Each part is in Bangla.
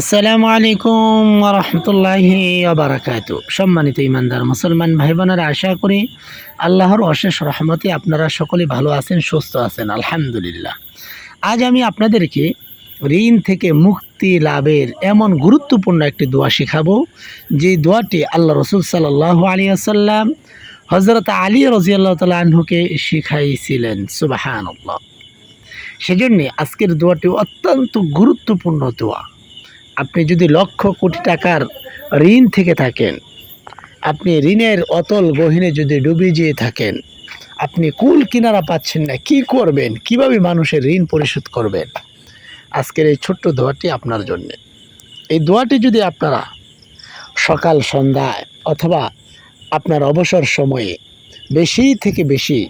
আসসালামু আলাইকুম রহমতুল্লাহি আবরাকাত সম্মানিত ইমানদার মুসলমান ভাই বোনেরা আশা করি আল্লাহর অশেষ রহমতে আপনারা সকলে ভালো আছেন, সুস্থ আছেন, আলহামদুলিল্লাহ। আজ আমি আপনাদেরকে ঋণ থেকে মুক্তি লাভের এমন গুরুত্বপূর্ণ একটি দোয়া শেখাবো। যে দোয়াটি আল্লাহ রসুল সাল্লাহ আলী আসাল্লাম হজরত আলী রাজিয়াল্লাহ তালা আনহুকে শিখাইছিলেন। সুবাহান সেজন্যে আজকের দোয়াটি অত্যন্ত গুরুত্বপূর্ণ দোয়া। আপনি যদি লক্ষ কোটি টাকার ঋণ থেকে থাকেন, আপনি ঋণের অতল গহিনে যদি ডুবে যেয়ে থাকেন, আপনি কুল কিনারা পাচ্ছেন না, কি করবেন? কীভাবে মানুষের ঋণ পরিশোধ করবেন? আজকের এই ছোট্ট দোয়াটি আপনার জন্য। এই দোয়াটি যদি আপনারা সকাল, সন্ধ্যায় অথবা আপনার অবসর সময়ে বেশি থেকে বেশি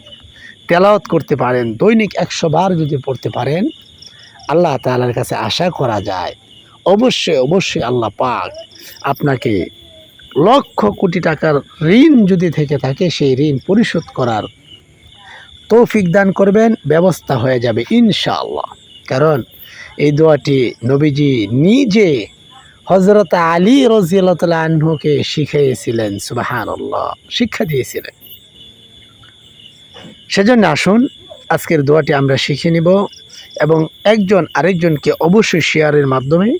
তেলাওয়াত করতে পারেন, দৈনিক একশো বার যদি পড়তে পারেন, আল্লাহ তাআলার কাছে আশা করা যায় অবশ্যই অবশ্যই আল্লাহ পাক আপনাকে লক্ষ কোটি টাকার ঋণ যদি থেকে থাকে, সেই ঋণ পরিশোধ করার তৌফিক দান করবেন, ব্যবস্থা হয়ে যাবে ইনশাআল্লাহ। কারণ এই দোয়াটি নবীজি নিজে হজরত আলী রজিয়াল্লাহ আনহুকে শিখিয়েছিলেন সুবাহান আল্লাহ শিক্ষা দিয়েছিলেন। সেজন্য আসুন, আজকের দোয়াটি আমরা শিখে নিব এবং একজন আরেকজনকে অবশ্যই শেয়ারের মাধ্যমে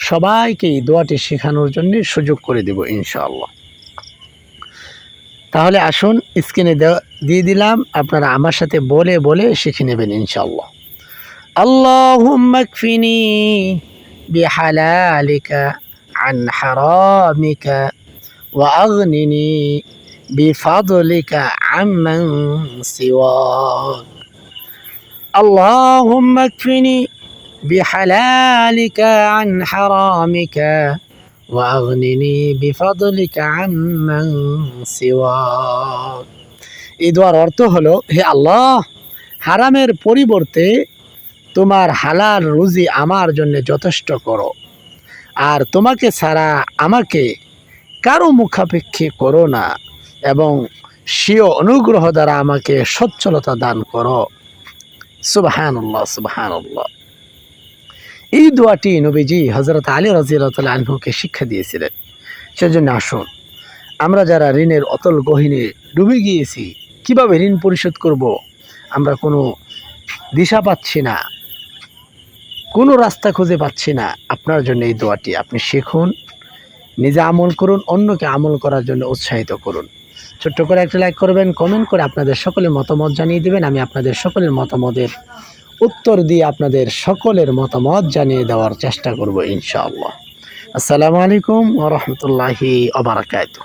সবাইকে এই দোয়াটি শেখানোর জন্য সুযোগ করে দেব ইনশাআল্লাহ তাহলে আসুন স্ক্রিনে দিয়ে দিলাম আপনারা আমার সাথে বলে বলে শিখে নেবেন ইনশাআল্লাহ اللهم اكفني بحلالك عن حرامك وأغنني بفضلك عمن سواك اللهم اكفني بحلالك عن حرامك وأغنني بفضلك عمن سواك এই দোয়ার অর্থ হলো হে আল্লাহ হারামের পরিবর্তে তোমার হালাল রুজি আমার জন্য যথেষ্ট করো আর তোমাকে ছাড়া আমাকে কারো মুখাপেক্ষী করো না এবং স্বীয় অনুগ্রহ দ্বারা আমাকে সচ্ছলতা দান করো সুবাহানুল্লাহ সুবাহানুল্লাহ এই দোয়াটি নবীজি হজরত আলী রাজিয়াল আনহুকে শিক্ষা দিয়েছিলেন। সেজন্য আসুন, আমরা যারা ঋণের অতল গহিনে ডুবে গিয়েছি, কীভাবে ঋণ পরিশোধ করব? আমরা কোনো দিশা পাচ্ছি না, কোনো রাস্তা খুঁজে পাচ্ছি না। আপনার জন্য এই দোয়াটি আপনি শিখুন, নিজে আমল করুন, অন্যকে আমল করার জন্য উৎসাহিত করুন। ছোট্ট করে একটা লাইক করবেন, কমেন্ট করে আপনাদের সকলের মতামত জানিয়ে দেবেন। আমি আপনাদের সকলের মতামতের উত্তর দিয়ে আপনাদের সকলের মতামত জানিয়ে দেওয়ার চেষ্টা করব ইনশাআল্লাহ। আসসালামু আলাইকুম ওরহমতুল্লাহি আবরাকাতু